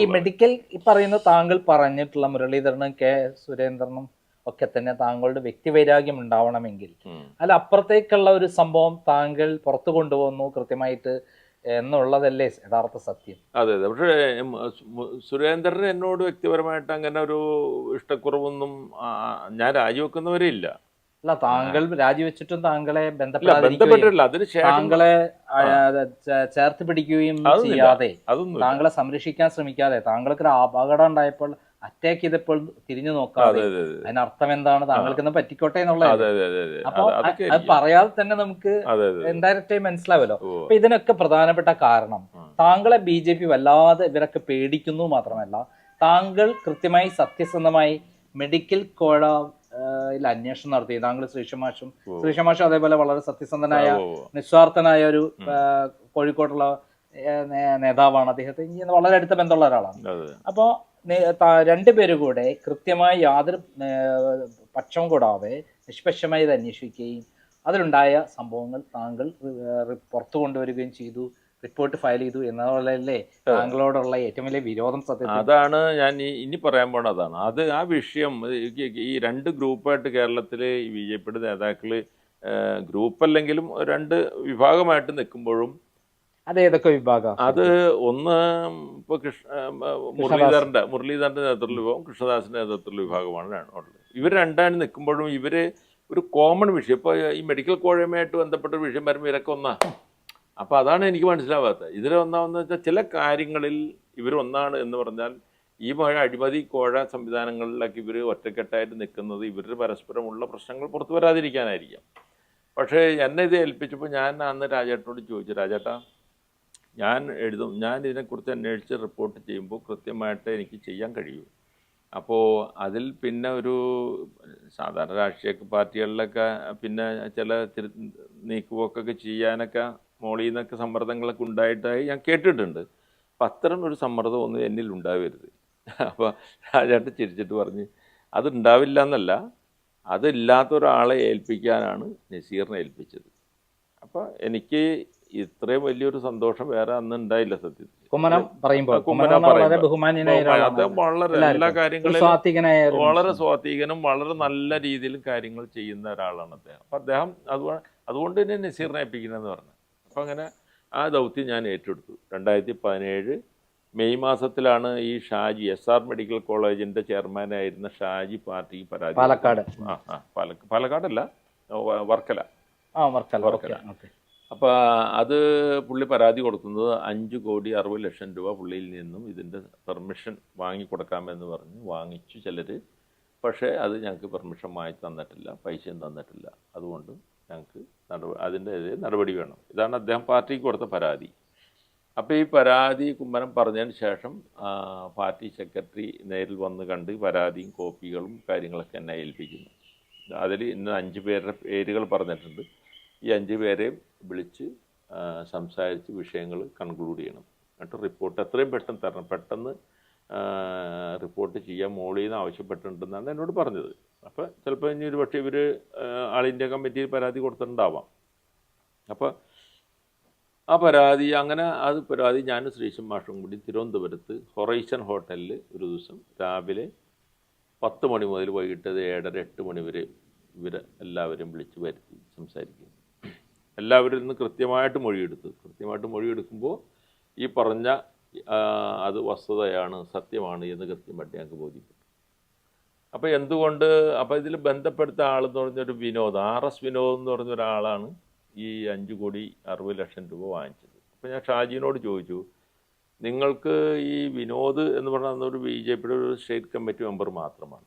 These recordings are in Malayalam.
ഈ മെഡിക്കൽ ഈ പറയുന്ന താങ്കൾ പറഞ്ഞിട്ടുള്ള മുരളീധരനും കെ സുരേന്ദ്രനും ഒക്കെ തന്നെ താങ്കളുടെ വ്യക്തിവൈരാഗ്യം ഉണ്ടാവണമെങ്കിൽ അല്ല അപ്പുറത്തേക്കുള്ള ഒരു സംഭവം താങ്കൾ പുറത്തു കൊണ്ടുവന്നു കൃത്യമായിട്ട് എന്നുള്ളതല്ലേ യഥാർത്ഥ സത്യം? അതെ അതെ. പക്ഷേ സുരേന്ദ്രൻ എന്നോട് വ്യക്തിപരമായിട്ട് അങ്ങനെ ഒരു ഇഷ്ടക്കുറവൊന്നും ഞാൻ രാജിവെക്കുന്നവരേ ഇല്ല. അല്ല താങ്കൾ രാജിവെച്ചിട്ടും താങ്കളെ ബന്ധപ്പെട്ടിട്ടില്ല. താങ്കളെ ചേർത്ത് പിടിക്കുകയും ചെയ്യാതെ താങ്കളെ സംരക്ഷിക്കാൻ ശ്രമിക്കാതെ താങ്കൾക്ക് ഒരു അപകടം ഉണ്ടായപ്പോൾ അറ്റാക്ക് ചെയ്തപ്പോൾ തിരിഞ്ഞു നോക്കാതെ അതെ അതെ അതെ. അതിനർത്ഥം എന്താണ്? താങ്കൾക്ക് ഇന്ന് പറ്റിക്കോട്ടെ എന്നുള്ളത്. അപ്പൊ അത്. പറയാതെ തന്നെ നമുക്ക് ആയി മനസ്സിലാവല്ലോ. അപ്പൊ ഇതിനൊക്കെ പ്രധാനപ്പെട്ട കാരണം താങ്കളെ ബി ജെ പി വല്ലാതെ ഇവരൊക്കെ പേടിക്കുന്നു മാത്രമല്ല താങ്കൾ കൃത്യമായി സത്യസന്ധമായി മെഡിക്കൽ കോഴ അന്വേഷണം നടത്തി. താങ്കൾ ശ്രീഷമാഷും. ശ്രീഷമാഷും അതേപോലെ വളരെ സത്യസന്ധനായ. നിസ്വാർത്ഥനായ ഒരു കോഴിക്കോട്ടുള്ള നേതാവാണ് അദ്ദേഹത്തെ. ഇനി വളരെ അടുത്ത ബന്ധമുള്ള ഒരാളാണ്. അപ്പോ രണ്ടുപേരും കൂടെ കൃത്യമായി യാതൊരു പക്ഷം കൂടാതെ നിഷ്പക്ഷമായി ഇത് അന്വേഷിക്കുകയും അതിലുണ്ടായ സംഭവങ്ങൾ താങ്കൾ പുറത്തു കൊണ്ടുവരികയും ചെയ്തു. റിപ്പോർട്ട് ഫയൽ ചെയ്തു എന്നതല്ലേ താങ്കളോടുള്ള ഏറ്റവും വലിയ വിരോധം സത്യത്തിൽ? അതാണ് ഞാൻ ഇനി പറയാൻ പോണ അതാണ്. അത് ആ വിഷയം ഈ- രണ്ട് ഗ്രൂപ്പായിട്ട് കേരളത്തിൽ ഈ ബി ജെ പിയുടെ നേതാക്കൾ ഗ്രൂപ്പ് അല്ലെങ്കിലും രണ്ട് വിഭാഗമായിട്ട് നിൽക്കുമ്പോഴും അതേതൊക്കെ വിഭാഗം? അത് ഒന്ന് ഇപ്പൊ കൃഷ്ണ മുരളീധരന്റെ മുരളീധരന്റെ നേതൃത്വത്തിലുള്ള വിഭാഗം കൃഷ്ണദാസിന്റെ നേതൃത്വത്തിലുള്ള വിഭാഗമാണ് ഉള്ളത്. ഇവർ രണ്ടാണ് നിൽക്കുമ്പോഴും ഇവർ ഒരു കോമൺ വിഷയം. ഇപ്പൊ ഈ മെഡിക്കൽ കോഴയുമായിട്ട് ബന്ധപ്പെട്ട വിഷയം വരുമ്പോൾ ഇവരൊക്കെ ഒന്നാ? അപ്പൊ അതാണ് എനിക്ക് മനസ്സിലാവാത്തത്. ഇതിൽ ഒന്നാമെന്ന് വെച്ചാൽ ചില കാര്യങ്ങളിൽ ഇവർ ഒന്നാണ് എന്ന് പറഞ്ഞാൽ ഈ മഴ അഴിമതി കോഴ സംവിധാനങ്ങളിലൊക്കെ ഇവർ ഒറ്റക്കെട്ടായിട്ട് നിൽക്കുന്നത് ഇവരുടെ പരസ്പരമുള്ള പ്രശ്നങ്ങൾ പുറത്തു വരാതിരിക്കാനായിരിക്കാം. പക്ഷേ എന്നെ ഇത് ഏൽപ്പിച്ചപ്പോൾ ഞാൻ അന്ന് രാജേട്ടനോട് ചോദിച്ചു രാജേട്ടാ ഞാൻ എഴുതും ഞാൻ ഇതിനെക്കുറിച്ച് അന്വേഷിച്ച് റിപ്പോർട്ട് ചെയ്യുമ്പോൾ കൃത്യമായിട്ട് എനിക്ക് ചെയ്യാൻ കഴിയൂ. അപ്പോൾ അതിൽ പിന്നെ ഒരു സാധാരണ രാഷ്ട്രീയ പാർട്ടികളിലൊക്കെ പിന്നെ ചില തിരു നീക്കുപോക്കൊക്കെ ചെയ്യാനൊക്കെ മോളിൽ നിന്നൊക്കെ സമ്മർദ്ദങ്ങളൊക്കെ ഉണ്ടായിട്ടായി ഞാൻ കേട്ടിട്ടുണ്ട്. അപ്പം അത്തരം ഒരു സമ്മർദ്ദം ഒന്നും എന്നിൽ ഉണ്ടാവരുത്. അപ്പോൾ രാജാട്ട് ചിരിച്ചിട്ട് പറഞ്ഞ് അതുണ്ടാവില്ല എന്നല്ല അതില്ലാത്ത ഒരാളെ ഏൽപ്പിക്കാനാണ് നസീറിനെ ഏൽപ്പിച്ചത്. അപ്പോൾ എനിക്ക് ഇത്രയും വലിയൊരു സന്തോഷം വേറെ അന്ന് ഉണ്ടായില്ല സത്യത്തിൽ. കുമ്മനം പറയുമ്പോൾ ആ, കുമ്മനം കുമ്മനം വളരെ. ബഹുമാന്യനായ വളരെ എല്ലാ വളരെ വളരെ നല്ല രീതിയിൽ കാര്യങ്ങൾ ചെയ്യുന്ന ഒരാളാണ് അദ്ദേഹം. അപ്പം അദ്ദേഹം അതുകൊണ്ട് അതുകൊണ്ട് തന്നെ നസീറിനെ ഏൽപ്പിക്കണമെന്ന് പറഞ്ഞു. അപ്പം അങ്ങനെ ആ ദൗത്യം ഞാൻ ഏറ്റെടുത്തു. രണ്ടായിരത്തി പതിനേഴ് മെയ് മാസത്തിലാണ് ഈ ഷാജി എസ് ആർ മെഡിക്കൽ കോളേജിന്റെ ചെയർമാനായിരുന്ന ഷാജി പാർട്ടിക്ക് പരാതി പാലക്കാട്. ആ ആ പാലക്ക പാലക്കാടല്ല വർക്കല. ആ വർക്കല വർക്കല. അപ്പോൾ അത് പുള്ളി പരാതി കൊടുക്കുന്നത് അഞ്ച് കോടി അറുപത് ലക്ഷം രൂപ പുള്ളിയിൽ നിന്നും ഇതിന്റെ പെർമിഷൻ വാങ്ങിക്കൊടുക്കാമെന്ന് പറഞ്ഞ് വാങ്ങിച്ചു ചിലർ പക്ഷേ അത് ഞങ്ങൾക്ക് പെർമിഷൻ വാങ്ങി തന്നിട്ടില്ല പൈസയും തന്നിട്ടില്ല. അതുകൊണ്ട് ഞങ്ങൾക്ക് അതിന്റെ നടപടി വേണം. ഇതാണ് അദ്ദേഹം പാർട്ടിക്ക് കൊടുത്ത പരാതി. അപ്പോൾ ഈ പരാതി കുമ്മനം പറഞ്ഞതിന് ശേഷം പാർട്ടി സെക്രട്ടറി നേരിൽ വന്ന് കണ്ട് പരാതിയും കോപ്പികളും കാര്യങ്ങളൊക്കെ എന്നെ ഏൽപ്പിക്കുന്നു. അതിൽ ഇന്ന് അഞ്ച് പേരുടെ പേരുകൾ പറഞ്ഞിട്ടുണ്ട്. ഈ അഞ്ച് പേരെയും വിളിച്ച് സംസാരിച്ച് വിഷയങ്ങൾ കൺക്ലൂഡ് ചെയ്യണം. എന്നിട്ട് റിപ്പോർട്ട് എത്രയും പെട്ടെന്ന് തരണം. പെട്ടെന്ന് റിപ്പോർട്ട് ചെയ്യാൻ മോളിൽ നിന്ന് ആവശ്യപ്പെട്ടിട്ടുണ്ടെന്നാണ് എന്നോട് പറഞ്ഞത്. അപ്പോൾ ചിലപ്പോൾ ഇനി ഒരു പക്ഷേ ഇവർ ആൾ ഇന്ത്യ കമ്മിറ്റിയിൽ പരാതി കൊടുത്തിട്ടുണ്ടാവാം. അപ്പോൾ ആ പരാതി അങ്ങനെ അത് പരാതി ഞാനും ശ്രീശം മാഷും കൂടി തിരുവനന്തപുരത്ത് ഹൊറൈസൺ ഹോട്ടലിൽ ഒരു ദിവസം രാവിലെ പത്ത് മണി മുതൽ വൈകിട്ട് ഏഴര എട്ട് മണി വരെ ഇവരെ എല്ലാവരും വിളിച്ച് വരുത്തി സംസാരിക്കും. എല്ലാവരും ഇന്ന് കൃത്യമായിട്ട് മൊഴിയെടുത്ത്. കൃത്യമായിട്ട് മൊഴിയെടുക്കുമ്പോൾ ഈ പറഞ്ഞ അത് വസ്തുതയാണ് സത്യമാണ് എന്ന് കൃത്യമായിട്ട് ഞങ്ങൾക്ക് ബോധ്യപ്പെട്ടു അപ്പോൾ എന്തുകൊണ്ട് അപ്പോൾ ഇതിൽ ബന്ധപ്പെടുത്ത ആളെന്ന് പറഞ്ഞൊരു വിനോദ് ആർ എസ് വിനോദ് എന്ന് പറഞ്ഞ ഒരാളാണ് ഈ അഞ്ച് കോടി അറുപത് ലക്ഷം രൂപ വാങ്ങിച്ചത്. അപ്പോൾ ഞാൻ ഷാജിനോട് ചോദിച്ചു നിങ്ങൾക്ക് ഈ വിനോദ് എന്ന് പറഞ്ഞ ഒരു ബി ജെ പിയുടെ ഒരു സ്റ്റേറ്റ് കമ്മിറ്റി മെമ്പർ മാത്രമാണ്.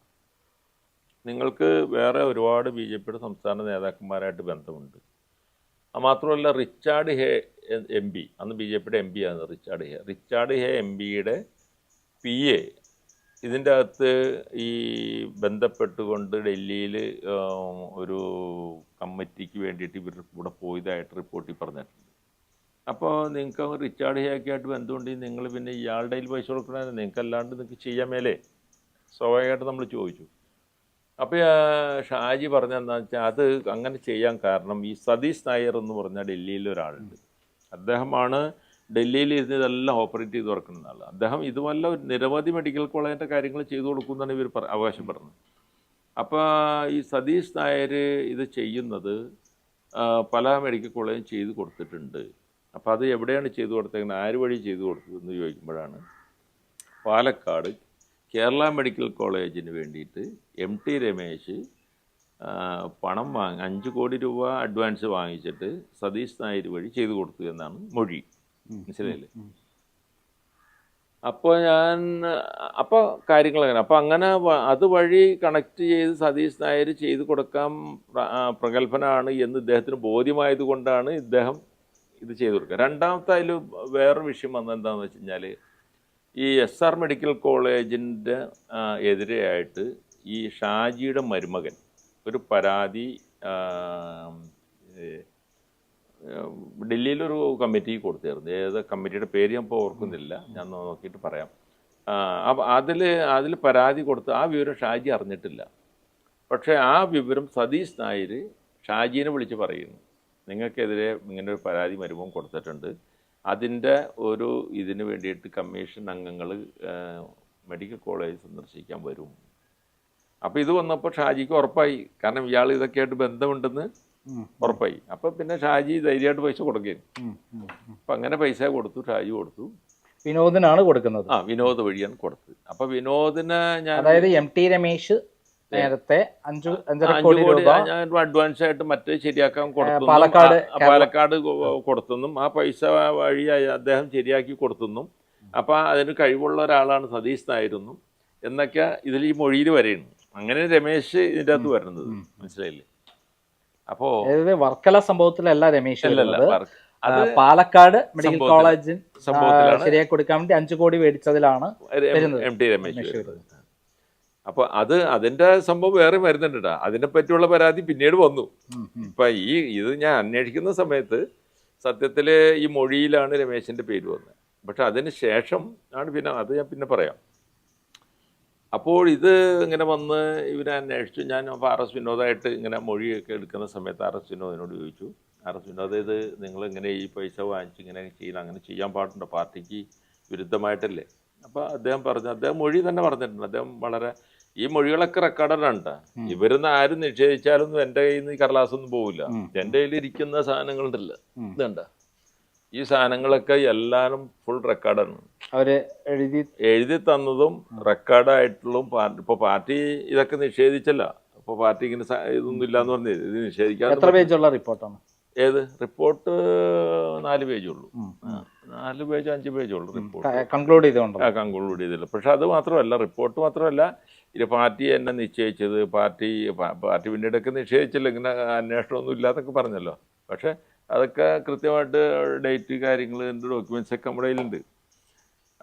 നിങ്ങൾക്ക് വേറെ ഒരുപാട് ബി ജെ പിയുടെ സംസ്ഥാന നേതാക്കന്മാരായിട്ട് ബന്ധമുണ്ട്. മാത്രമല്ല റിച്ചാർഡ് ഹേ എം പി അന്ന് ബി ജെ പിയുടെ എം പി ആണ് Richard Hay. Richard Hay M പിയുടെ പി എ. ഇതിന്റെ അകത്ത് ഈ ബന്ധപ്പെട്ടുകൊണ്ട് ഡൽഹിയിൽ ഒരു കമ്മിറ്റിക്ക് വേണ്ടിയിട്ട് ഇവർ കൂടെ പോയതായിട്ട് റിപ്പോർട്ടിൽ പറഞ്ഞിട്ടുണ്ട്. അപ്പോൾ നിങ്ങൾക്ക് റിച്ചാർഡ് ഹേ ഒക്കെ ആയിട്ട് ബന്ധമുണ്ടെങ്കിൽ നിങ്ങൾ പിന്നെ ഇയാളുടെ കയ്യിൽ പൈസ കൊടുക്കണേ നിങ്ങൾക്ക് അല്ലാണ്ട് നിങ്ങൾക്ക് ചെയ്യാൻ മേലേ. സ്വാഭാവികമായിട്ട് നമ്മൾ ചോദിച്ചു. അപ്പോൾ ഷാജി പറഞ്ഞെന്താ വെച്ചാൽ അത് അങ്ങനെ ചെയ്യാൻ കാരണം ഈ സതീഷ് നായർ എന്ന് പറഞ്ഞ ഡൽഹിയിൽ ഒരാളുണ്ട്. അദ്ദേഹമാണ് ഡൽഹിയിൽ ഇരുന്ന് ഇതെല്ലാം ഓപ്പറേറ്റ് ചെയ്ത് തുറക്കുന്ന ആൾ അദ്ദേഹം ഇതുപോലെ നിരവധി മെഡിക്കൽ കോളേജിന്റെ കാര്യങ്ങൾ ചെയ്തു കൊടുക്കുമെന്നാണ് ഇവർ അവകാശപ്പെടുന്നത് അപ്പോൾ ഈ സതീഷ് നായർ ഇത് ചെയ്യുന്നത് പല മെഡിക്കൽ കോളേജും ചെയ്തു കൊടുത്തിട്ടുണ്ട്. അപ്പോൾ അത് എവിടെയാണ് ചെയ്തു കൊടുത്തേക്കുന്നത്? ആര് വഴി ചെയ്തു കൊടുത്തതെന്ന് ചോദിക്കുമ്പോഴാണ്. പാലക്കാട് കേരള മെഡിക്കൽ കോളേജിന് വേണ്ടിയിട്ട് എം ടി രമേശ് പണം വാങ്ങി അഞ്ച് കോടി രൂപ അഡ്വാൻസ് വാങ്ങിച്ചിട്ട് സതീഷ് നായർ വഴി ചെയ്തു കൊടുത്തു എന്നാണ് മൊഴി. മനസ്സിലായില്ലേ? അപ്പോൾ ഞാൻ അപ്പോൾ കാര്യങ്ങൾ അങ്ങനെ. അപ്പോൾ അങ്ങനെ അതുവഴി അത് കണക്ട് ചെയ്ത് സതീഷ് നായർ ചെയ്തു കൊടുക്കാൻ പ്ര- പ്രഗത്ഭനാണ് എന്ന് ഇദ്ദേഹത്തിന് ബോധ്യമായത് കൊണ്ടാണ് ഇദ്ദേഹം ഇത് ചെയ്തു കൊടുക്കുക. രണ്ടാമത്തെ അതിൽ വേറൊരു വിഷയം വന്നത് എന്താണെന്ന് വെച്ച് കഴിഞ്ഞാൽ ഈ എസ് ആർ മെഡിക്കൽ കോളേജിന്റെ എതിരെയായിട്ട് ഈ ഷാജിയുടെ മരുമകൻ ഒരു പരാതി ഡൽഹിയിലൊരു കമ്മിറ്റി കൊടുത്തിരുന്നു. ഏത് കമ്മിറ്റിയുടെ പേര് ഞാൻ ഇപ്പോൾ ഓർക്കുന്നില്ല. ഞാൻ നോക്കിയിട്ട് പറയാം. അപ്പം അതിൽ അതിൽ പരാതി കൊടുത്ത് ആ വിവരം ഷാജി അറിഞ്ഞിട്ടില്ല. പക്ഷേ ആ വിവരം സതീഷ് നായർ ഷാജീനെ വിളിച്ച് പറയുന്നു. നിങ്ങൾക്കെതിരെ ഇങ്ങനെ ഒരു പരാതി മരുമം കൊടുത്തിട്ടുണ്ട്. അതിന്റെ ഒരു ഇതിന് വേണ്ടിയിട്ട് കമ്മീഷൻ അംഗങ്ങൾ മെഡിക്കൽ കോളേജ് സന്ദർശിക്കാൻ വരും. അപ്പോൾ ഇത് വന്നപ്പോൾ ഷാജിക്ക് ഉറപ്പായി. കാരണം ഇയാൾ ഇതൊക്കെ ആയിട്ട് ബന്ധമുണ്ടെന്ന് ഉറപ്പായി. അപ്പോൾ പിന്നെ ഷാജി ധൈര്യമായിട്ട് പൈസ കൊടുക്കുകയും. അപ്പം അങ്ങനെ പൈസ കൊടുത്തു ഷാജി കൊടുത്തു. വിനോദിനാണ് കൊടുക്കുന്നത്. ആ വിനോദ് വഴിയാണ് കൊടുത്തത് അപ്പോൾ വിനോദിന് ഞാൻ അതായത് എം ടി രമേശ് നേരത്തെ അഞ്ചു അഞ്ചര കോടി രൂപ ഞാൻ അഡ്വാൻസ് ആയിട്ട് മറ്റേ ശരിയാക്കാൻ കൊടുത്തു പാലക്കാട് പാലക്കാട് കൊടുത്തെന്നും ആ പൈസ വഴി അദ്ദേഹം ശരിയാക്കി കൊടുത്തെന്നും. അപ്പോൾ അതിന് കഴിവുള്ള ഒരാളാണ് സതീഷ് നായിരുന്നു എന്നൊക്കെ ഇതിൽ ഈ മൊഴിയിൽ വരെയുണ്ട്. അങ്ങനെ രമേശ് ഇതിന്റെ അകത്ത് വരുന്നത്. മനസ്സിലായില്ലേ? അപ്പോ വർക്കല സംഭവത്തിലല്ല രമേശ് പാലക്കാട് മെഡിക്കൽ കോളേജിൽ ശരിയായി കൊടുക്കാൻ വേണ്ടി അഞ്ചു കോടി മേടിച്ചതിലാണ് വരുന്നത്. എം ടി രമേശ് രമേശ് അപ്പൊ അത് അതിന്റെ സംഭവം വേറെ വരുന്നുണ്ട്. അതിനെ പറ്റിയുള്ള പരാതി പിന്നീട് വന്നു. ഇപ്പൊ ഈ ഇത് ഞാൻ അന്വേഷിക്കുന്ന സമയത്ത് സത്യത്തിൽ ഈ മൊഴിയിലാണ് രമേശിന്റെ പേര് വന്നത്. പക്ഷെ അതിന് ശേഷം ആണ് പിന്നെ അത് ഞാൻ പിന്നെ പറയാം. അപ്പോൾ ഇത് ഇങ്ങനെ വന്ന് ഇവരെ അന്വേഷിച്ചു ഞാൻ അപ്പോൾ ആർ എസ് വിനോദായിട്ട് ഇങ്ങനെ മൊഴിയൊക്കെ എടുക്കുന്ന സമയത്ത് ആർ എസ് വിനോദിനോട് ചോദിച്ചു. ആർ എസ് വിനോദ് ഇത് നിങ്ങളിങ്ങനെ ഈ പൈസ വാങ്ങിച്ച് ഇങ്ങനെ ചെയ്യുന്ന അങ്ങനെ ചെയ്യാൻ പാടുണ്ടോ? പാർട്ടിക്ക് വിരുദ്ധമായിട്ടല്ലേ? അപ്പോൾ അദ്ദേഹം പറഞ്ഞു അദ്ദേഹം മൊഴി തന്നെ പറഞ്ഞിട്ടുണ്ട്. അദ്ദേഹം വളരെ ഈ മൊഴികളൊക്കെ റെക്കോർഡാണ് ട്ടാ. ഇവരൊന്നും ആരും നിഷേധിച്ചാലൊന്നും എന്റെ കയ്യിൽ നിന്ന് കടലാസൊന്നും പോവില്ല. എന്റെ കയ്യിൽ ഇരിക്കുന്ന സാധനങ്ങളുണ്ടല്ലോ. ഇതുണ്ട. ഈ സാധനങ്ങളൊക്കെ എല്ലാവരും ഫുൾ റെക്കോർഡാണ് അവർ എഴുതി എഴുതി തന്നതും റെക്കോർഡായിട്ടുള്ളതും പാർട്ടി ഇപ്പോൾ പാർട്ടി ഇതൊക്കെ നിഷേധിച്ചല്ല. ഇപ്പോൾ പാർട്ടി ഇങ്ങനെ ഇതൊന്നും ഇല്ലാന്ന് പറഞ്ഞത് ഇത് നിഷേധിക്കാൻ എത്ര പേജുള്ള റിപ്പോർട്ടാണ് ഏത്? റിപ്പോർട്ട് നാല് പേജേ ഉള്ളൂ. നാല് പേജ് അഞ്ച് പേജേ ഉള്ളൂ റിപ്പോർട്ട് കൺക്ലൂഡ് ചെയ്തുകൊണ്ട്? ആ കൺക്ലൂഡ് ചെയ്തില്ല. പക്ഷെ അത് മാത്രമല്ല റിപ്പോർട്ട് മാത്രമല്ല ഇത് പാർട്ടി എന്നെ നിശ്ചയിച്ചത് പാർട്ടി പാർട്ടി പിന്നീടൊക്കെ നിഷേധിച്ചില്ല ഇങ്ങനെ അന്വേഷണമൊന്നും ഇല്ലാന്നൊക്കെ പറഞ്ഞല്ലോ. പക്ഷെ അതൊക്കെ കൃത്യമായിട്ട് ഡേറ്റ് കാര്യങ്ങൾ എന്റെ ഡോക്യുമെന്റ്സ് ഒക്കെ നമ്മുടെ കയ്യിലുണ്ട്.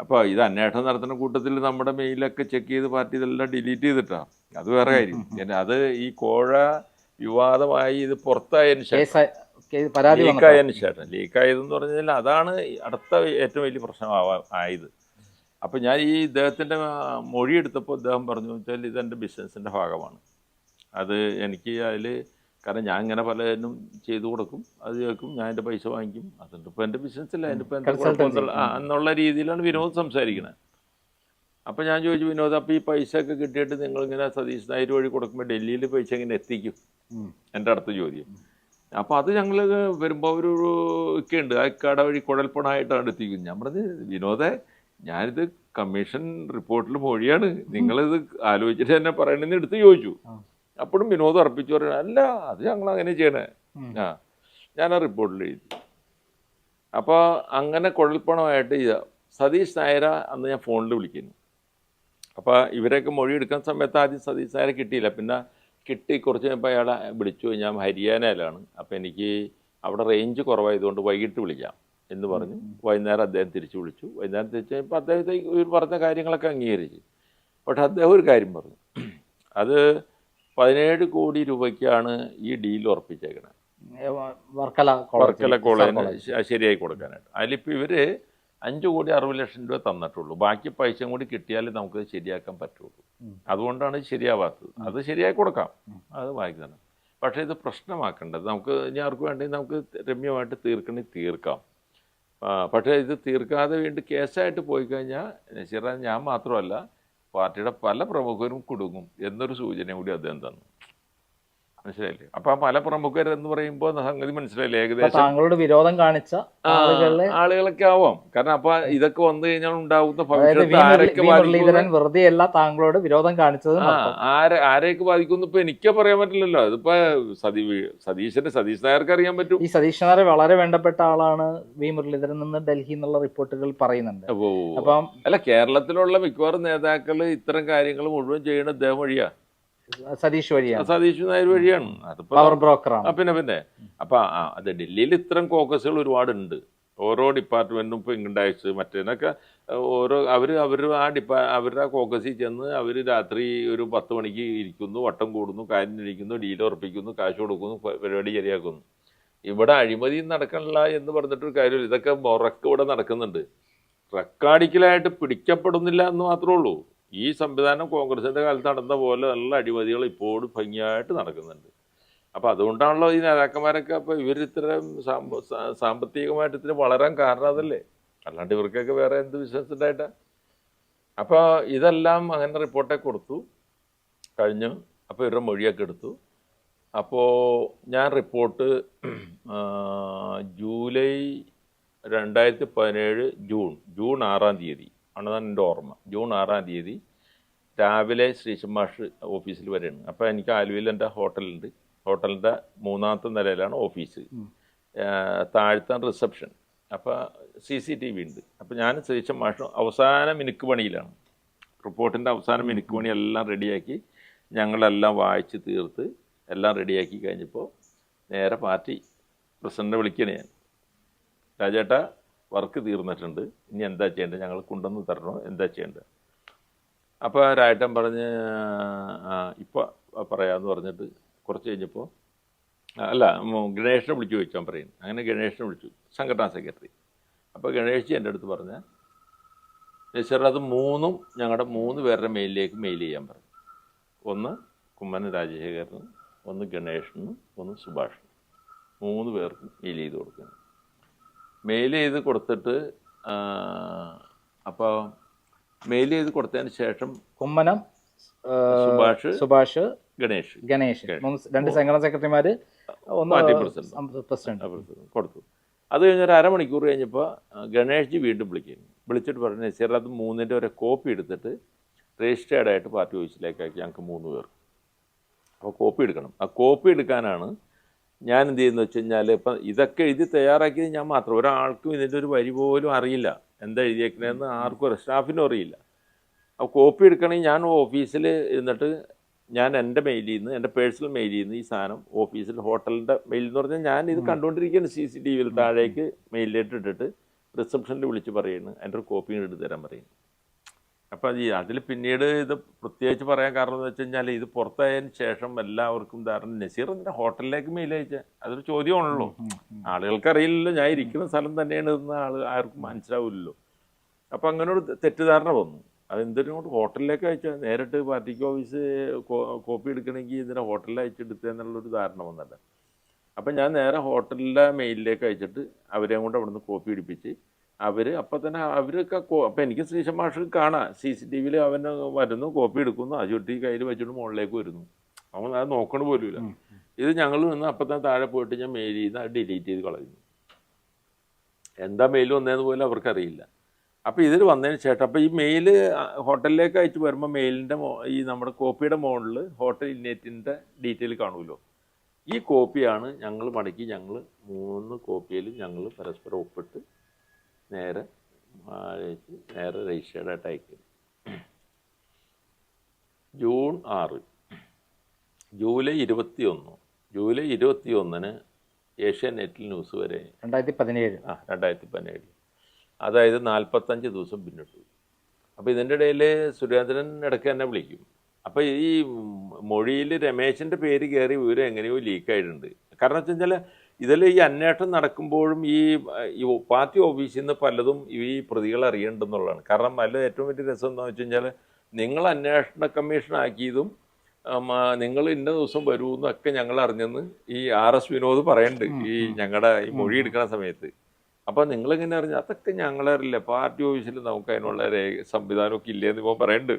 അപ്പോൾ ഇത് അന്വേഷണം നടത്തുന്ന കൂട്ടത്തിൽ നമ്മുടെ മെയിലൊക്കെ ചെക്ക് ചെയ്ത് പാർട്ടി ഇതെല്ലാം ഡിലീറ്റ് ചെയ്തിട്ടാണ് അത് വേറെ കാര്യം. അത് ഈ കോഴ വിവാദമായി ഇത് പുറത്തായതിനു ശേഷം ലീക്കായതിനു ശേഷം ലീക്കായതെന്ന് പറഞ്ഞു കഴിഞ്ഞാൽ അതാണ് അടുത്ത ഏറ്റവും വലിയ പ്രശ്നം ആവാ- ആയത്. അപ്പോൾ ഞാൻ ഈ ഇദ്ദേഹത്തിന്റെ മൊഴി എടുത്തപ്പോൾ ഇദ്ദേഹം പറഞ്ഞു വെച്ചാൽ ഇതെന്റെ ബിസിനസ്സിന്റെ ഭാഗമാണ്. അത് എനിക്ക് അതിൽ കാരണം ഞാൻ ഇങ്ങനെ പലതിനും ചെയ്തു കൊടുക്കും. അത് കേൾക്കും ഞാൻ എന്റെ പൈസ വാങ്ങിക്കും. അതുകൊണ്ട് ഇപ്പോൾ എന്റെ ബിസിനസ്സില്ല അതിന്റെ എന്റെ. കുഴപ്പമൊന്നുമില്ല. എന്നുള്ള രീതിയിലാണ് വിനോദ് സംസാരിക്കുന്നത് അപ്പോൾ ഞാൻ ചോദിച്ചു വിനോദ് അപ്പോൾ ഈ പൈസ ഒക്കെ കിട്ടിയിട്ട് നിങ്ങളിങ്ങനെ സതീഷ് നായർ വഴി കൊടുക്കുമ്പോൾ ഡൽഹിയിൽ പൈസ ഇങ്ങനെ എത്തിക്കും. എന്റെ അടുത്ത ചോദ്യം. അപ്പോൾ അത് ഞങ്ങൾ വരുമ്പോൾ ഒരു ഒക്കെ ഉണ്ട്. ആ കട വഴി കുഴൽപ്പണമായിട്ടാണ് എത്തിക്കുന്നത്. ഞാൻ പറഞ്ഞത് വിനോദേ ഞാനിത് കമ്മീഷൻ റിപ്പോർട്ടിൽ മൊഴിയാണ്. നിങ്ങളിത് ആലോചിച്ചിട്ട് എന്നെ പറയണമെന്ന് എടുത്ത് ചോദിച്ചു. അപ്പോഴും വിനോദം അർപ്പിച്ചു പറഞ്ഞു അല്ല അത് ഞങ്ങൾ അങ്ങനെ ചെയ്യണേ. ആ ഞാൻ ആ റിപ്പോർട്ടിൽ എഴുതി. അപ്പോൾ അങ്ങനെ കുഴൽപ്പണമായിട്ട് ഇത് സതീഷ് നായര അന്ന് ഞാൻ ഫോണിൽ വിളിക്കുന്നു. അപ്പോൾ ഇവരെയൊക്കെ മൊഴി എടുക്കുന്ന സമയത്ത് ആദ്യം സതീഷ് നായരെ കിട്ടിയില്ല. പിന്നെ കിട്ടി കുറച്ച് കഴിഞ്ഞപ്പോൾ അയാളെ വിളിച്ചു ഞാൻ ഹരിയാനയിലാണ്. അപ്പോൾ എനിക്ക് അവിടെ റേഞ്ച് കുറവായതുകൊണ്ട് വൈകിട്ട് വിളിക്കാം എന്ന് പറഞ്ഞു. വൈകുന്നേരം അദ്ദേഹം തിരിച്ചു വിളിച്ചു. വൈകുന്നേരം തിരിച്ചു കഴിഞ്ഞപ്പോൾ അദ്ദേഹത്തെ ഇവർ പറഞ്ഞ കാര്യങ്ങളൊക്കെ അംഗീകരിച്ചു. പക്ഷെ അദ്ദേഹം ഒരു കാര്യം പറഞ്ഞു. അത് പതിനേഴ് കോടി രൂപയ്ക്കാണ് ഈ ഡീൽ ഉറപ്പിച്ചേക്കുന്നത് വർക്കല വർക്കല കോളേജ് കോളേജിന് ശരിയായി കൊടുക്കാനായിട്ട്. അതിലിപ്പോൾ ഇവർ അഞ്ച് കോടി അറുപത് ലക്ഷം രൂപ തന്നിട്ടുള്ളൂ. ബാക്കി പൈസയും കൂടി കിട്ടിയാലേ നമുക്ക് ശരിയാക്കാൻ പറ്റുള്ളൂ. അതുകൊണ്ടാണ് ശരിയാവാത്തത്. അത് ശരിയായി കൊടുക്കാം. അത് വായിക്കണം. പക്ഷേ ഇത് പ്രശ്നമാക്കേണ്ടത് നമുക്ക് ഇനി ആർക്ക് വേണ്ടി നമുക്ക് രമ്യമായിട്ട് തീർക്കണമെങ്കിൽ തീർക്കാം. പക്ഷേ ഇത് തീർക്കാതെ വീണ്ടും കേസായിട്ട് പോയി കഴിഞ്ഞാൽ നസീറ ഞാൻ മാത്രമല്ല പാർട്ടിയുടെ പല പ്രമുഖരും കുടുങ്ങും എന്നൊരു സൂചന കൂടി അദ്ദേഹം തന്നു. മനസ്സിലായില്ലേ? അപ്പൊ പ്രമുഖർ എന്ന് പറയുമ്പോൾ സംഗതി മനസ്സിലായില്ലേ ഏകദേശം? താങ്കളോട് വിരോധം കാണിച്ച ആളുകളൊക്കെ ആവാം. കാരണം അപ്പൊ ഇതൊക്കെ വന്നു കഴിഞ്ഞാൽ ഉണ്ടാവുന്ന ഭവിഷ്യത്ത് വെറുതെ അല്ല താങ്കളോട് വിരോധം കാണിച്ചത് ആരെ ആരെയൊക്കെ ബാധിക്കുന്നു ഇപ്പൊ എനിക്ക് പറയാൻ പറ്റില്ലല്ലോ. അതിപ്പോ സതി സതീശന്റെ സതീഷ് നായർക്ക് അറിയാൻ പറ്റും. ഈ സതീഷ് നായർ വളരെ വേണ്ടപ്പെട്ട ആളാണ് വി മുരളീധരൻ നിന്ന് ഡൽഹി എന്നുള്ള റിപ്പോർട്ടുകൾ പറയുന്നുണ്ട്. അപ്പം അല്ല കേരളത്തിലുള്ള മിക്കവാറും നേതാക്കൾ ഇത്തരം കാര്യങ്ങൾ മുഴുവൻ ചെയ്യണ ഇദ്ദേഹം വഴിയാ. സതീഷ് വഴിയാണ്. സതീഷ് നായർ വഴിയാണ്. അതിപ്പോ പവർ ബ്രോക്കറാണ്. പിന്നെ പിന്നെ. അപ്പൊ അത് ഡൽഹിയിൽ ഇത്തരം കോക്കസുകൾ ഒരുപാടുണ്ട്. ഓരോ ഡിപ്പാർട്ട്മെന്റും ഇപ്പൊ ഇൻകണ്ടാക്സ് മറ്റേനൊക്കെ ഓരോ അവർ അവർ ആ ഡിപ്പാ അവരുടെ ആ കോക്കസിൽ ചെന്ന് അവർ രാത്രി ഒരു പത്ത് മണിക്ക് ഇരിക്കുന്നു വട്ടം കൂടുന്നു കാര്യം ഇരിക്കുന്നു ഡീൽ ഉറപ്പിക്കുന്നു കാശ് കൊടുക്കുന്നു പരിപാടി ശരിയാക്കുന്നു. ഇവിടെ അഴിമതി നടക്കണില്ല എന്ന് പറഞ്ഞിട്ടൊരു കാര്യമില്ല. ഇതൊക്കെ മുറക്ക് ഇവിടെ നടക്കുന്നുണ്ട്. റെക്കാർഡിക്കലായിട്ട് പിടിക്കപ്പെടുന്നില്ല എന്ന് മാത്രമേ ഉള്ളൂ. ഈ സംവിധാനം കോൺഗ്രസിന്റെ കാലത്ത് നടന്ന പോലെ നല്ല അഴിമതികൾ ഇപ്പോഴും ഭംഗിയായിട്ട് നടക്കുന്നുണ്ട്. അപ്പോൾ അതുകൊണ്ടാണല്ലോ ഈ നേതാക്കന്മാരൊക്കെ അപ്പോൾ ഇവർ ഇത്തരം സാമ്പ- സാമ്പത്തികമായിട്ട് ഇത്തിരി വളരാൻ കാരണം അതല്ലേ? അല്ലാണ്ട് ഇവർക്കൊക്കെ വേറെ എന്ത് ബിസിനസ് ഉണ്ടായിട്ടാ? അപ്പോൾ ഇതെല്ലാം അങ്ങനെ റിപ്പോർട്ടൊക്കെ കൊടുത്തു. കഴിഞ്ഞു. അപ്പോൾ ഇവരുടെ മൊഴിയൊക്കെ എടുത്തു. അപ്പോൾ ഞാൻ റിപ്പോർട്ട് ജൂലൈ രണ്ടായിരത്തി പതിനേഴ് ജൂൺ ജൂൺ ആറാം തീയതി. ആണെന്നാണ് എന്റെ ഓർമ്മ. ജൂൺ ആറാം തീയതി രാവിലെ ശ്രീശമാഷ് ഓഫീസിൽ വരെയാണ്. അപ്പോൾ എനിക്ക് ആലുവയിൽ എന്റെ ഹോട്ടലുണ്ട്. ഹോട്ടലിന്റെ മൂന്നാമത്തെ നിലയിലാണ് ഓഫീസ്. താഴ്ത്താൻ റിസപ്ഷൻ. അപ്പോൾ സി സി ടി വി ഉണ്ട്. അപ്പോൾ ഞാൻ ശ്രീശമാഷ് അവസാന മിനുക്ക് പണിയിലാണ്. റിപ്പോർട്ടിന്റെ അവസാന മിനുക്ക് പണി എല്ലാം റെഡിയാക്കി ഞങ്ങളെല്ലാം വായിച്ച് തീർത്ത് എല്ലാം റെഡിയാക്കി കഴിഞ്ഞപ്പോൾ നേരെ പാർട്ടി പ്രസിഡന്റിനെ വിളിക്കണേ ഞാൻ. രാജേട്ടാ വർക്ക് തീർന്നിട്ടുണ്ട്. ഇനി എന്താ ചെയ്യേണ്ടത്? ഞങ്ങൾ കൊണ്ടുവന്ന് തരണോ? എന്താ ചെയ്യേണ്ടത്? അപ്പോൾ രായട്ടൻ പറഞ്ഞ് ആ ഇപ്പോൾ പറയാമെന്ന് പറഞ്ഞിട്ട് കുറച്ച് കഴിഞ്ഞപ്പോൾ അല്ല ഗണേഷിനെ വിളിച്ചു ചോദിച്ചാൽ പറയുന്നു. അങ്ങനെ ഗണേഷിനെ വിളിച്ചു സംഘടനാ സെക്രട്ടറി. അപ്പോൾ ഗണേഷ് എന്റെ അടുത്ത് പറഞ്ഞ നസീർ അത് മൂന്നും ഞങ്ങളുടെ മൂന്ന് പേരുടെ മെയിലിലേക്ക് മെയിൽ ചെയ്യാൻ പറഞ്ഞു. ഒന്ന് കുമ്മനം രാജശേഖരനും ഒന്ന് ഗണേഷനും ഒന്ന് സുഭാഷ് മൂന്ന് പേർക്കും മെയിൽ ചെയ്ത് കൊടുക്കുന്നു. മെയിൽ ചെയ്ത് കൊടുത്തിട്ട് അപ്പോൾ മെയിൽ ചെയ്ത് കൊടുത്തതിന് ശേഷം കുമ്മനം സുഭാഷ് സുഭാഷ് ഗണേഷ് ഗണേഷ്. രണ്ട് സംഘടനാ സെക്രട്ടറിമാര് ഒന്ന് പ്രസിഡന്റ്. കൊടുത്തു. അത് കഴിഞ്ഞ ഒരു അരമണിക്കൂർ കഴിഞ്ഞപ്പോൾ ഗണേഷ്ജി വീണ്ടും വിളിക്കുന്നു. വിളിച്ചിട്ട് പറഞ്ഞു നസീർ അത് മൂന്നിന്റെ ഒരു കോപ്പി എടുത്തിട്ട് രജിസ്റ്റേർഡ് ആയിട്ട് പാർട്ടി ഓഫീസിലേക്ക് ആക്കി ഞങ്ങൾക്ക് മൂന്ന് പേർ അപ്പോൾ കോപ്പി എടുക്കണം. ആ കോപ്പി എടുക്കാനാണ് ഞാൻ എന്ത് ചെയ്യുന്നത് വെച്ച് കഴിഞ്ഞാൽ ഇപ്പം ഇതൊക്കെ എഴുതി തയ്യാറാക്കിയത് ഞാൻ മാത്രം. ഒരാൾക്കും ഇതിന്റെ ഒരു വരി പോലും അറിയില്ല. എന്താ എഴുതിയേക്കണേന്ന് ആർക്കും ഒരു സ്റ്റാഫിനും അറിയില്ല. അപ്പോൾ കോപ്പി എടുക്കണമെങ്കിൽ ഞാൻ ഓഫീസിൽ ഇരുന്നിട്ട് ഞാൻ എന്റെ മെയിലിൽ നിന്ന് എന്റെ പേഴ്സണൽ മെയിലിൽ നിന്ന് ഈ സാധനം ഓഫീസിൽ ഹോട്ടലിന്റെ മെയിൽ എന്ന് പറഞ്ഞാൽ ഞാൻ ഇത് കണ്ടുകൊണ്ടിരിക്കുകയാണ്. സി സി ടി വിയിൽ താഴേക്ക് മെയിലിലേക്ക് ഇട്ടിട്ട് റിസപ്ഷനിൽ വിളിച്ച് പറയുന്നു. എന്റെ ഒരു കോപ്പി എടുത്ത് തരാൻ പറയുന്നു. അപ്പം ഈ അതിൽ പിന്നീട് ഇത് പ്രത്യേകിച്ച് പറയാൻ കാരണം എന്ന് വെച്ച് കഴിഞ്ഞാൽ ഇത് പുറത്തായതിന് ശേഷം എല്ലാവർക്കും ധാരണ നസീർ എന്തിനാ ഹോട്ടലിലേക്ക് മെയിൽ അയച്ചത് അതൊരു ചോദ്യമാണല്ലോ. ആളുകൾക്കറിയില്ലല്ലോ. ഞാൻ ഇരിക്കുന്ന സ്ഥലം തന്നെയാണ് ഇതെന്ന് ആൾ ആർക്കും മനസ്സിലാവില്ലല്ലോ. അപ്പം അങ്ങനെ ഒരു തെറ്റിദ്ധാരണ വന്നു. അതെന്തിനോട് കൊണ്ട് ഹോട്ടലിലേക്ക് അയച്ചാൽ നേരിട്ട് പാർട്ടിക്ക് ഓഫീസ് കോപ്പി എടുക്കണമെങ്കിൽ ഇതിനെ ഹോട്ടലിൽ അയച്ചെടുത്തെന്നുള്ളൊരു ധാരണ വന്നല്ല. അപ്പം ഞാൻ നേരെ ഹോട്ടലിലെ മെയിലിലേക്ക് അയച്ചിട്ട് അവരെയും കൊണ്ട് അവിടുന്ന് കോപ്പി ഇടിപ്പിച്ച് അവർ അപ്പം തന്നെ അവരൊക്കെ അപ്പം എനിക്ക് ശ്രീശം മാഷ് കാണാം. സി സി ടി വിയിൽ അവൻ വരുന്നു കോപ്പി എടുക്കുന്നു ആ ചുട്ടി കയ്യിൽ വെച്ചിട്ട് മുകളിലേക്ക് വരുന്നു. അവൻ അത് നോക്കണ പോലുമില്ല. ഇത് ഞങ്ങൾ നിന്ന് അപ്പം തന്നെ താഴെ പോയിട്ട് ഞാൻ മെയിൽ ചെയ്ത് അത് ഡിലീറ്റ് ചെയ്ത് കളയുന്നു. എന്താ മെയിൽ വന്നതെന്ന് പോലും അവർക്കറിയില്ല. അപ്പോൾ ഇതിൽ വന്നതിന് ശേഷം അപ്പോൾ ഈ മെയിൽ ഹോട്ടലിലേക്ക് അയച്ച് വരുമ്പോൾ മെയിലിന്റെ ഈ നമ്മുടെ കോപ്പിയുടെ മുകളിൽ ഹോട്ടൽ ഇന്നേറ്റിന്റെ ഡീറ്റെയിൽ കാണുമല്ലോ. ഈ കോപ്പിയാണ് ഞങ്ങൾ മടക്കി ഞങ്ങൾ മൂന്ന് കോപ്പിയിൽ ഞങ്ങൾ പരസ്പരം ഒപ്പിട്ട് നേരെ അയച്ച് നേരെ രജിസ്റ്റേർഡ് ആയിട്ട് അയക്കും. ജൂൺ ആറ് ജൂലൈ ഇരുപത്തി ഒന്ന് ജൂലൈ ഇരുപത്തി ഒന്നിന് ഏഷ്യാനെറ്റിൽ ന്യൂസ് വരെ രണ്ടായിരത്തി പതിനേഴ് ആ രണ്ടായിരത്തി പതിനേഴ് അതായത് നാൽപ്പത്തഞ്ച് ദിവസം പിന്നിട്ടു. അപ്പോൾ ഇതിന്റെ ഇടയിൽ സുരേന്ദ്രൻ ഇടയ്ക്ക് തന്നെ വിളിക്കും. അപ്പോൾ ഈ മൊഴിയിൽ രമേശിന്റെ പേര് കയറി വിവരം എങ്ങനെയോ ലീക്കായിട്ടുണ്ട് കാരണം വെച്ച് കഴിഞ്ഞാൽ ഇതിൽ ഈ അന്വേഷണം നടക്കുമ്പോഴും ഈ ഈ പാർട്ടി ഓഫീസിൽ നിന്ന് പലതും ഈ പ്രതികൾ അറിയേണ്ടെന്നുള്ളതാണ്. കാരണം അതിൽ ഏറ്റവും വലിയ രസം എന്താണെന്ന് വെച്ച് കഴിഞ്ഞാൽ നിങ്ങൾ അന്വേഷണ കമ്മീഷൻ ആക്കിയതും നിങ്ങൾ ഇന്ന ദിവസം വരൂ എന്നൊക്കെ ഞങ്ങൾ അറിഞ്ഞെന്ന് ഈ ആർ എസ് വിനോദ് പറയുന്നുണ്ട് ഈ ഞങ്ങളുടെ ഈ മൊഴി എടുക്കുന്ന സമയത്ത്. അപ്പം നിങ്ങൾ എങ്ങനെ അറിഞ്ഞു അതൊക്കെ ഞങ്ങളറിയില്ല പാർട്ടി ഓഫീസിൽ നമുക്ക് അതിനുള്ള സംവിധാനമൊക്കെ ഇല്ലേന്ന് ഇപ്പോൾ പറയുന്നുണ്ട്.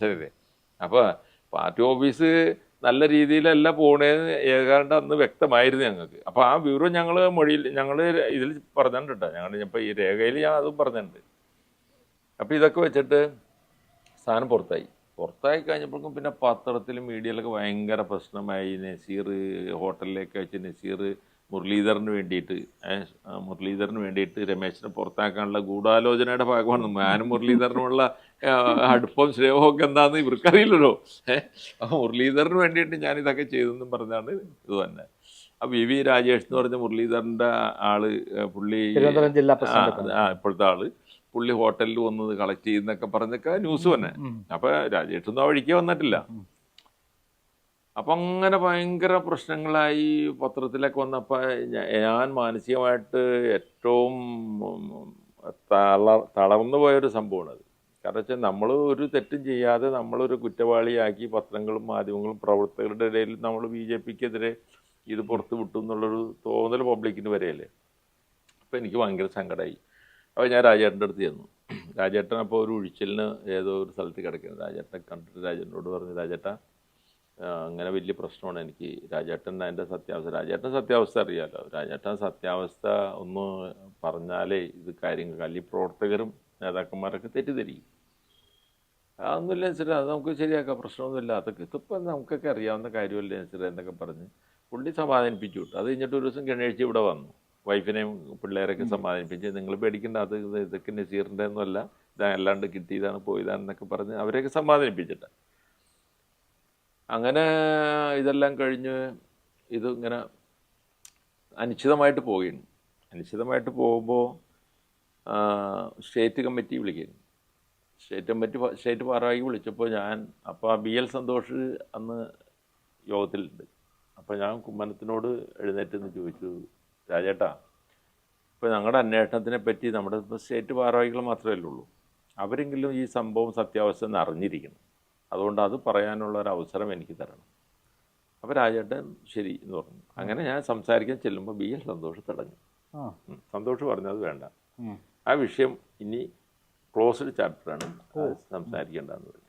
ശരി അപ്പൊ പാർട്ടി ഓഫീസ് നല്ല രീതിയിലല്ല പോണേന്ന് ഏകാണ്ട് അന്ന് വ്യക്തമായിരുന്നു ഞങ്ങൾക്ക്. അപ്പം ആ വിവരം ഞങ്ങൾ മൊഴിയിൽ ഞങ്ങൾ ഇതിൽ പറഞ്ഞിട്ടുണ്ട്. ഞങ്ങൾ ഇപ്പം ഈ രേഖയിൽ ഞാൻ അതും പറഞ്ഞിട്ടുണ്ട്. അപ്പം ഇതൊക്കെ വെച്ചിട്ട് സാധനം പുറത്തായി. പുറത്തായി കഴിഞ്ഞപ്പോഴേക്കും പിന്നെ പത്രത്തിലും മീഡിയയിലൊക്കെ ഭയങ്കര പ്രശ്നമായി. നസീർ ഹോട്ടലിലേക്ക് വെച്ച് നസീർ മുരളീധരന് വേണ്ടിയിട്ട് മുരളീധറിന് മുരളീധരന് വേണ്ടിയിട്ട് രമേശിനെ പുറത്താക്കാനുള്ള ഗൂഢാലോചനയുടെ ഭാഗമാണ്. ഞാനും മുരളീധരനുമുള്ള ആ, അടുപ്പം സ്നേഹമൊക്കെ ഒക്കെ എന്താണെന്ന് ഇവർക്കറിയില്ലല്ലോ. ഏഹ് അപ്പോൾ മുരളീധരന് വേണ്ടിയിട്ട് ഞാൻ ഇതൊക്കെ ചെയ്തെന്നും പറഞ്ഞാണ് ഇത് തന്നെ. ആ വി വി രാജേഷ് എന്ന് പറഞ്ഞ മുരളീധറിന്റെ ആൾ പുള്ളി ആ, ഇപ്പോഴത്തെ ആൾ. പുള്ളി ഹോട്ടലിൽ വന്നത് കളക്ട് ചെയ്യുന്നൊക്കെ പറഞ്ഞൊക്കെ ന്യൂസ് തന്നെ. അപ്പോൾ അപ്പൊ രാജേഷ് ഒന്നും ആ വഴിക്ക് വന്നിട്ടില്ല. അപ്പൊ അങ്ങനെ ഭയങ്കര പ്രശ്നങ്ങളായി പത്രത്തിലൊക്കെ വന്നപ്പോൾ ഞാൻ മാനസികമായിട്ട് ഏറ്റവും തള തളർന്നു പോയൊരു സംഭവമാണ് അത്. കാരണം വെച്ചാൽ നമ്മൾ ഒരു തെറ്റും ചെയ്യാതെ നമ്മളൊരു കുറ്റവാളിയാക്കി പത്രങ്ങളും മാധ്യമങ്ങളും പ്രവർത്തകരുടെ ഇടയിൽ നമ്മൾ ബി ജെ പിക്കെതിരെ ഇത് പുറത്തു വിട്ടു എന്നുള്ളൊരു തോന്നൽ പബ്ലിക്കിന് വരെയല്ലേ? അപ്പോൾ എനിക്ക് ഭയങ്കര സങ്കടമായി അപ്പോൾ ഞാൻ രാജേട്ടന്റെ അടുത്ത് ചെന്നു. രാജേട്ടൻ അപ്പോൾ ഒരു ഒഴിച്ചിലിന് ഏതോ ഒരു സ്ഥലത്ത് കിടക്കുന്നു. രാജേട്ടനെ കണ്ടിട്ട് രാജേട്ടനോട് പറഞ്ഞു രാജേട്ട അങ്ങനെ വലിയ പ്രശ്നമാണ് എനിക്ക്. രാജേട്ടൻ അതിന്റെ സത്യാവസ്ഥ രാജേട്ടൻ സത്യാവസ്ഥ അറിയാമല്ലോ രാജേട്ടൻ സത്യാവസ്ഥ ഒന്ന് പറഞ്ഞാലേ ഇത് കാര്യങ്ങൾ അല്ലെങ്കിൽ പ്രവർത്തകരും നേതാക്കന്മാരൊക്കെ തെറ്റിദ്ധരിക്കും. അതൊന്നുമില്ല വെച്ചിട്ട് അത് നമുക്ക് ശരിയാക്കാം. പ്രശ്നമൊന്നുമില്ല. അതൊക്കെ ഇതിപ്പോൾ നമുക്കൊക്കെ അറിയാവുന്ന കാര്യമല്ലേ വെച്ചിട്ട് എന്നൊക്കെ പറഞ്ഞ് പുള്ളി സമാധാനിപ്പിച്ചു വിട്ടു. അത് കഴിഞ്ഞിട്ട് ഒരു ദിവസം ഗണേഷ് ഇവിടെ വന്നു. വൈഫിനെയും പിള്ളേരൊക്കെ സമാധാനിപ്പിച്ച് നിങ്ങൾ പേടിക്കേണ്ട അത് ഇത് ഇതൊക്കെ നസീറിന്റെ ഒന്നുമല്ല ഇതാ അല്ലാണ്ട് കിട്ടിയതാണ് പോയതാണെന്നൊക്കെ പറഞ്ഞ് അവരെയൊക്കെ സമാധാനിപ്പിച്ചിട്ട്. അങ്ങനെ ഇതെല്ലാം കഴിഞ്ഞ് ഇത് ഇങ്ങനെ അനിശ്ചിതമായിട്ട് പോവുകയാണ്. അനിശ്ചിതമായിട്ട് പോകുമ്പോൾ സ്റ്റേറ്റ് കമ്മിറ്റി വിളിക്കുന്നു. സ്റ്റേറ്റ് കമ്മിറ്റി സ്റ്റേറ്റ് ഭാരവാഹി വിളിച്ചപ്പോൾ ഞാൻ അപ്പോൾ ബി എൽ സന്തോഷ് അന്ന് യോഗത്തിലുണ്ട്. അപ്പോൾ ഞാൻ കുമ്മനത്തിനോട് എഴുന്നേറ്റ് എന്ന് ചോദിച്ചു രാജേട്ടാ ഇപ്പോൾ ഞങ്ങളുടെ അന്വേഷണത്തിനെ പറ്റി നമ്മുടെ ഇപ്പോൾ സ്റ്റേറ്റ് ഭാരവാഹികൾ മാത്രമേ ഉള്ളൂ. അവരെങ്കിലും ഈ സംഭവം സത്യാവസ്ഥ എന്ന് അറിഞ്ഞിരിക്കണം. അതുകൊണ്ട് അത് പറയാനുള്ള ഒരു അവസരം എനിക്ക് തരണം. അപ്പോൾ രാജേട്ടൻ ശരി എന്ന് പറഞ്ഞു. അങ്ങനെ ഞാൻ സംസാരിക്കാൻ ചെല്ലുമ്പോൾ ബി എൽ സന്തോഷ് തടഞ്ഞു. സന്തോഷ് പറഞ്ഞത് വേണ്ട. ആ വിഷയം ഇനി ക്ലോസ്ഡ് ചാപ്റ്ററാണ്. സംസാരിക്കേണ്ടതെന്ന് പറഞ്ഞു.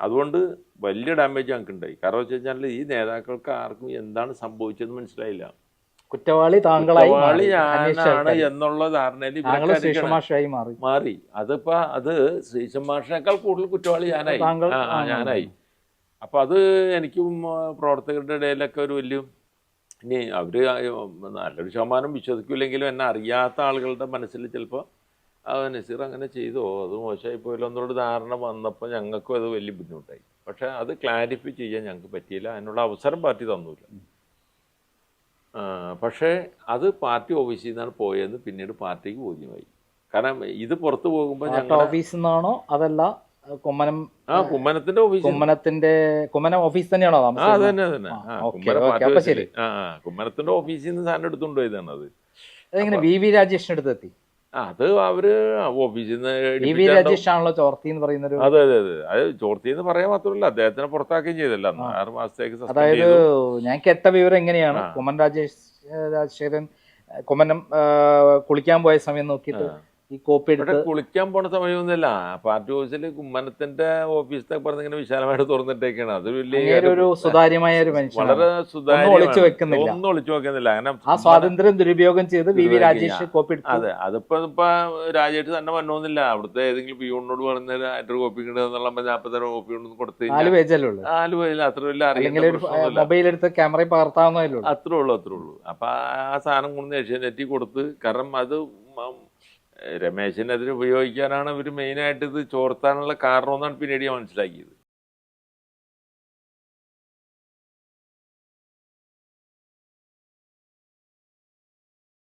അതുകൊണ്ട് വലിയ ഡാമേജ് ഞങ്ങൾക്ക് ഉണ്ടായി കാരണം വെച്ച് കഴിഞ്ഞാൽ ഈ നേതാക്കൾക്ക് ആർക്കും എന്താണ് സംഭവിച്ചതെന്ന് മനസ്സിലായില്ല. കുറ്റവാളി താങ്കളായി ഞാനാണ് എന്നുള്ള ധാരണയിൽ മാറി. മാറി. അതിപ്പോ അത് ശ്രീശം മാഷിനേക്കാൾ കൂടുതൽ കുറ്റവാളി ഞാനായി. ഞാനായി. അപ്പൊ അത് എനിക്കും പ്രവർത്തകരുടെ ഇടയിലൊക്കെ ഒരു വലിയ ഇനി അവർ നല്ലൊരു ശതമാനം വിശ്വസിക്കില്ലെങ്കിലും എന്നെ അറിയാത്ത ആളുകളുടെ മനസ്സിൽ ചിലപ്പോൾ നസീർ അങ്ങനെ ചെയ്തോ? അത് മോശമായി പോയല്ലോ എന്നൊരു ധാരണ വന്നപ്പോൾ ഞങ്ങൾക്കും അത് വലിയ ബുദ്ധിമുട്ടായി. പക്ഷെ അത് ക്ലാരിഫൈ ചെയ്യാൻ ഞങ്ങൾക്ക് പറ്റിയില്ല. അതിനുള്ള അവസരം പാർട്ടി തന്നില്ല പക്ഷേ അത് പാർട്ടി ഓഫീസിൽ നിന്നാണ് പോയതെന്ന് പിന്നീട് പാർട്ടിക്ക് ബോധ്യമായി. കാരണം ഇത് പുറത്തു പോകുമ്പോൾ ഞങ്ങൾ ഓഫീസിൽ നിന്നാണോ അതല്ല കുമ്മനം ആ കുമ്മനത്തിന്റെ ഓഫീസ് കുമ്മനത്തിന്റെ കുമ്മനം ഓഫീസ് തന്നെയാണോ ആ അത് തന്നെ അത് തന്നെ കുമ്മനത്തിന്റെ ഓഫീസിൽ നിന്ന് സാധനം എടുത്തുകൊണ്ട് പോയതാണ് അത് അതെങ്ങനെ വി വി രാജേഷിന്റെ അടുത്ത് എത്തി ആ, അത് അവർ ഓഫീസിൽ നിന്ന് ചോർത്തി എന്ന് പറയുന്ന അതെ അതെ അതെ. അത് ചോർത്തി എന്ന് പറയാൻ മാത്രമല്ല അദ്ദേഹത്തിനെ പുറത്താക്കുകയും ചെയ്തല്ല. ആറ് മാസത്തേക്ക് അതായത് ഞാൻ കേട്ട വിവരം എങ്ങനെയാണ്. കുമ്മൻ രാജേഷ് രാജശേഖരൻ കുമ്മനം കുളിക്കാൻ പോയ സമയം നോക്കിയിട്ട്. ഈ കോപ്പി എടുത്ത് കുളിക്കാൻ പോണ സമയമൊന്നുമില്ല. പാർട്ടി ഓഫീസിൽ കുമ്മനത്തിന്റെ ഓഫീസത്തെ പറഞ്ഞിങ്ങനെ വിശാലമായിട്ട് തുറന്നിട്ടേക്കാണ്. അത് വലിയ ഒരു സുതാര്യമായ ഒരു മനുഷ്യൻ വളരെ ഒളിച്ചു വെക്കുന്നില്ല. ഒന്നും ഒളിച്ചു വെക്കുന്നില്ല. അങ്ങനെ ആ സ്വാതന്ത്ര്യം ദുരുപയോഗം ചെയ്ത് വി വി രാജേഷ് കോപ്പി എടുത്തു. അതെ. അതിപ്പോ ഇപ്പൊ രാജേഷ് തന്നെ വന്നോന്നില്ല അവിടുത്തെ ഏതെങ്കിലും പിയൂണിനോട് പറഞ്ഞാൽ അതിന്റെ കോപ്പി കിട്ടുന്നുള്ള നാൽപ്പത്തര കോപ്പി കൊണ്ടു കൊടുത്ത് നാല് പേജല്ലേ ഉള്ളൂ? നാല് പേരിൽ അത്ര വലിയ അറിയില്ല. മൊബൈൽ എടുത്ത് ക്യാമറയിൽ പകർത്താവുന്നതല്ലേ ഉള്ളൂ. അത്രേ ഉള്ളൂ അത്രേ ഉള്ളൂ. അപ്പൊ ആ സാധനം കൊണ്ട് ഏഷ്യാനെറ്റിൽ കൊടുത്ത് കാരണം അത് രമേശിനെതിരെ ഉപയോഗിക്കാനാണ് ഇവർ മെയിനായിട്ട് ഇത് ചോർത്താനുള്ള കാരണം എന്നാണ് പിന്നീട് ഞാൻ മനസ്സിലാക്കിയത്.